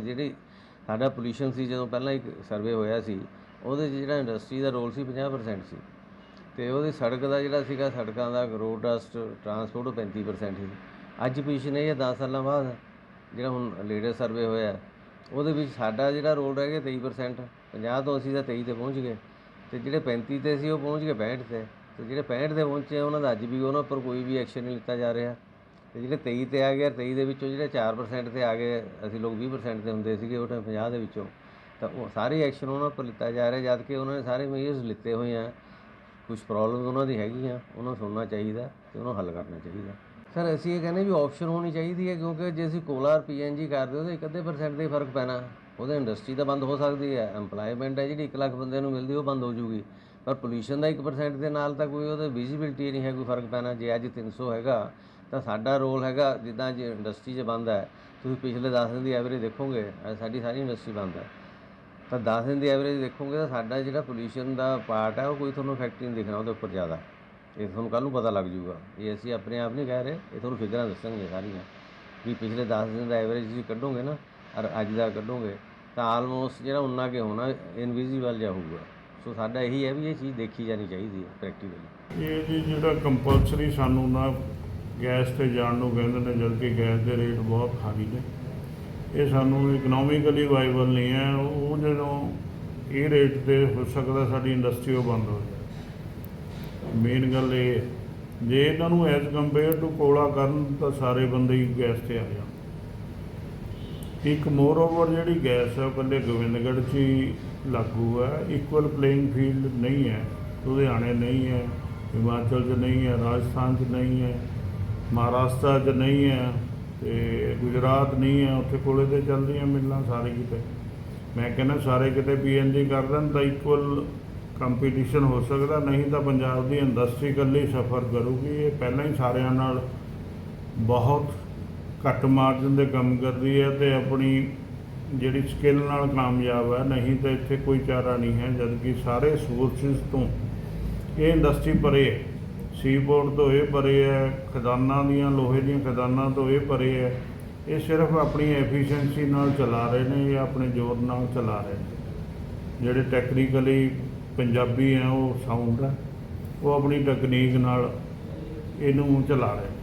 ਜਿਹੜੀ ਸਾਡਾ ਪੋਲੂਸ਼ਨ ਸੀ, ਜਦੋਂ ਪਹਿਲਾਂ ਇੱਕ ਸਰਵੇ ਹੋਇਆ ਸੀ, ਉਹਦੇ 'ਚ ਜਿਹੜਾ ਇੰਡਸਟਰੀ ਦਾ ਰੋਲ ਸੀ 50% ਸੀ। ਤੇ ਉਹਦੀ ਸੜਕ ਦਾ ਜਿਹੜਾ ਸੀਗਾ, ਸੜਕਾਂ ਦਾ ਰੋਡ ਡਸਟ ਟਰਾਂਸਪੋਰਟ ਉਹ 35% ਸੀ। ਅੱਜ ਪੋਜੀਸ਼ਨ ਇਹ ਹੈ 10 ਸਾਲਾਂ ਬਾਅਦ ਜਿਹੜਾ ਹੁਣ ਲੇਟੈਸਟ ਸਰਵੇ ਹੋਇਆ, ਉਹਦੇ ਵਿੱਚ ਸਾਡਾ ਜਿਹੜਾ ਰੋਲ ਰਹਿ ਗਿਆ 23% 50 ਤੋਂ ਅਸੀਂ ਤਾਂ 23 ਤੇ ਪਹੁੰਚ ਗਏ। ਤੇ ਜਿਹੜੇ 35 ਤੇ ਸੀ, ਉਹ ਪਹੁੰਚ ਗਏ 65 ਤੇ। ਤੇ ਜਿਹੜੇ 65 ਤੇ ਪਹੁੰਚੇ ਉਹਨਾਂ ਦਾ ਅੱਜ ਵੀ ਉਹਨਾਂ ਉੱਪਰ ਕੋਈ ਵੀ ਐਕਸ਼ਨ ਨਹੀਂ ਲਿੱਤਾ ਜਾ ਰਿਹਾ। ਤੇ ਜਿਹੜੇ 23 ਤੇ ਆ ਗਏ 23 ਦੇ ਵਿੱਚੋਂ ਜਿਹੜੇ 4% ਤੇ ਆ ਗਏ, ਅਸੀਂ ਲੋਕ 20% ਤੇ ਹੁੰਦੇ ਸੀਗੇ, ਉਹ ਟਾਈਮ 50 ਦੇ ਵਿੱਚੋਂ। ਤਾਂ ਉਹ ਸਾਰੇ ਐਕਸ਼ਨ ਉਹਨਾਂ ਉੱਪਰ ਲਿੱਤਾ ਜਾ ਰਿਹਾ, ਜਦ ਕਿ ਉਹਨਾਂ ਨੇ ਸਾਰੇ ਮੇਜਰਸ ਲਿੱਤੇ ਹੋਏ ਆ। ਕੁਝ ਪ੍ਰੋਬਲਮਸ ਉਹਨਾਂ ਦੀ ਹੈਗੀਆਂ, ਉਹਨਾਂ ਨੂੰ ਸੁਣਨਾ ਚਾਹੀਦਾ ਤੇ ਉਹਨੂੰ ਹੱਲ ਕਰਨਾ ਚਾਹੀਦਾ। ਸਰ ਅਸੀਂ ਇਹ ਕਹਿੰਦੇ ਵੀ ਆਪਸ਼ਨ ਹੋਣੀ ਚਾਹੀਦੀ ਹੈ, ਕਿਉਂਕਿ ਜੇ ਅਸੀਂ ਕੋਲਾ ਪੀਐਨਜੀ ਕਰਦੇ ਉਹਦੇ ਇੱਕ ਅੱਧੇ ਪਰਸੈਂਟ ਦਾ ਹੀ ਫ਼ਰਕ ਪੈਣਾ। ਉਹਦੇ ਇੰਡਸਟਰੀ ਤਾਂ ਬੰਦ ਹੋ ਸਕਦੀ ਹੈ, EMPLOYMENT ਹੈ ਜਿਹੜੀ 1 ਲੱਖ ਬੰਦੇ ਨੂੰ ਮਿਲਦੀ, ਉਹ ਬੰਦ ਹੋ ਜੂਗੀ। ਪਰ ਪੋਲੂਸ਼ਨ ਦਾ 1% ਦੇ ਨਾਲ ਤਾਂ ਕੋਈ ਉਹਦੇ ਵਿਜ਼ਿਬਿਲਟੀ ਨਹੀਂ ਹੈ, ਕੋਈ ਫ਼ਰਕ ਪੈਣਾ। ਜੇ ਅੱਜ 300 ਹੈਗਾ ਤਾਂ ਸਾਡਾ ਰੋਲ ਹੈਗਾ ਜਿੱਦਾਂ ਜੇ ਇੰਡਸਟਰੀ 'ਚ ਬੰਦ ਹੈ, ਤੁਸੀਂ ਪਿਛਲੇ 10 ਦਿਨ ਦੀ ਐਵਰੇਜ ਦੇਖੋਗੇ ਸਾਡੀ ਸਾਰੀ ਇੰਡਸਟਰੀ ਬੰਦ ਹੈ। ਤਾਂ 10 ਦਿਨ ਦੀ ਐਵਰੇਜ ਦੇਖੋਗੇ ਤਾਂ ਸਾਡਾ ਜਿਹੜਾ ਪੋਲੂਸ਼ਨ ਦਾ ਪਾਰਟ ਹੈ, ਉਹ ਕੋਈ ਤੁਹਾਨੂੰ ਫੈਕਟਰੀ ਨਹੀਂ ਦਿਖਣਾ ਉਹਦੇ ਉੱਪਰ ਜ਼ਿਆਦਾ। ਇਹ ਤੁਹਾਨੂੰ ਕੱਲ ਨੂੰ ਪਤਾ ਲੱਗ ਜਾਊਗਾ ਇਹ ਅਸੀਂ ਆਪਣੇ ਆਪ ਨਹੀਂ ਕਹਿ ਰਹੇ, ਇਹ ਤੁਹਾਨੂੰ ਫਿਗਰਾਂ ਦੱਸਣਗੇ ਸਾਰੀਆਂ। ਵੀ ਪਿਛਲੇ 10 ਦਿਨ ਦਾ ਐਵਰੇਜ ਤੁਸੀਂ ਕੱਢੋਗੇ ਨਾ, ਔਰ ਅੱਜ ਦਾ ਕੱਢੋਗੇ, ਤਾਂ ਆਲਮੋਸਟ ਜਿਹੜਾ ਉਨਾ ਕੇ ਹੋਣਾ ਇਨਵਿਜ਼ੀਬਲ ਜਿਹਾ ਹੋਊਗਾ। ਸੋ ਸਾਡਾ ਇਹੀ ਹੈ ਵੀ ਇਹ ਚੀਜ਼ ਦੇਖੀ ਜਾਣੀ ਚਾਹੀਦੀ ਹੈ ਪ੍ਰੈਕਟੀਕਲੀ ਇਹ ਜੀ ਜਿਹੜਾ ਕੰਪਲਸਰੀ ਸਾਨੂੰ ਨਾ ਗੈਸ ਤੇ ਜਾਣ ਨੂੰ ਕਹਿੰਦੇ ਨੇ ਜਦਕਿ ਗੈਸ ਦੇ ਰੇਟ ਬਹੁਤ ਹਾਈ ਨੇ। ਇਹ ਸਾਨੂੰ ਇਕਨੋਮਿਕਲੀ ਵਾਈਬਲ ਨਹੀਂ ਹੈ। ਉਹ ਜਦੋਂ ਇਹ ਰੇਟ ਤੇ ਹੋ ਸਕਦਾ ਸਾਡੀ ਇੰਡਸਟਰੀ ਉਹ ਬੰਦ ਹੋ ਜਾਵੇ। ਮੇਨ ਗੱਲ ਇਹ ਹੈ, ਜੇ ਇਹਨਾਂ ਨੂੰ ਐਜ਼ ਕੰਪੇਅਰ ਟੂ ਕੋਲਾ ਕਰਨ ਤਾਂ ਸਾਰੇ ਬੰਦੇ ਹੀ ਗੈਸ ਤੇ ਆ ਜਾਣ। ਇੱਕ ਮੋਰ ਓਵਰ ਜਿਹੜੀ ਗੈਸ ਹੈ ਉਹ ਇਕੱਲੇ ਗੋਬਿੰਦਗੜ੍ਹ 'ਚ ਹੀ ਲਾਗੂ ਹੈ। ਇਕੁਅਲ ਪਲੇਇੰਗ ਫੀਲਡ ਨਹੀਂ ਹੈ। ਲੁਧਿਆਣੇ ਨਹੀਂ ਹੈ ਹਿਮਾਚਲ 'ਚ ਨਹੀਂ ਹੈ ਰਾਜਸਥਾਨ 'ਚ ਨਹੀਂ ਹੈ। ਮਹਾਰਾਸ਼ਟਰ 'ਚ ਨਹੀਂ ਹੈ ਤੇ ਗੁਜਰਾਤ ਨਹੀਂ ਹੈ, ਉੱਥੇ ਕੋਲੇ ਤੇ ਚੱਲਦੀਆਂ ਮਿਲਾਂ ਸਾਰੇ ਕਿਤੇ। ਮੈਂ ਕਹਿੰਦਾ ਸਾਰੇ ਕਿਤੇ ਪੀਐਨਜੀ ਕਰ ਦੇਣ ਤਾਂ ਇਕੁਅਲ ਕੰਪੀਟੀਸ਼ਨ ਹੋ ਸਕਦਾ, ਨਹੀਂ ਤਾਂ ਪੰਜਾਬ ਦੀ ਇੰਡਸਟਰੀ ਇਕੱਲੀ ਸਫਰ ਕਰੂਗੀ। ਇਹ ਪਹਿਲਾਂ ਹੀ ਸਾਰਿਆਂ ਨਾਲ ਬਹੁਤ ਘੱਟ ਮਾਰਜਨ ਦੇ ਕੰਮ ਕਰਦੀ ਹੈ ਤੇ ਆਪਣੀ ਜਿਹੜੀ ਸਕਿੱਲ ਨਾਲ ਕਾਮਯਾਬ ਹੈ, ਨਹੀਂ ਤਾਂ ਇੱਥੇ ਕੋਈ ਚਾਰਾ ਨਹੀਂ ਹੈ, ਜਦਕਿ ਸਾਰੇ ਸੋਰਸਿਸ ਤੋਂ ਇਹ ਇੰਡਸਟਰੀ ਪਰੇ ਹੈ। ਸੀਪੋਰਟ ਤੋਂ ਇਹ ਪਰੇ ਹੈ, ਖਜ਼ਾਨਾਂ ਦੀਆਂ, ਲੋਹੇ ਦੀਆਂ ਖਜ਼ਾਨਾਂ ਤੋਂ ਇਹ ਪਰੇ ਹੈ। ਇਹ ਸਿਰਫ ਆਪਣੀ ਐਫੀਸ਼ੀਐਂਸੀ ਨਾਲ ਚਲਾ ਰਹੇ ਨੇ ਜਾਂ ਆਪਣੇ ਜ਼ੋਰ ਨਾਲ ਚਲਾ ਰਹੇ ਨੇ। ਜਿਹੜੇ ਟੈਕਨੀਕਲੀ ਪੰਜਾਬੀ ਹੈ, ਉਹ ਸਾਊਂਡ ਹੈ, ਉਹ ਆਪਣੀ ਤਕਨੀਕ ਨਾਲ ਇਹਨੂੰ ਚਲਾ ਰਹੇ ਨੇ।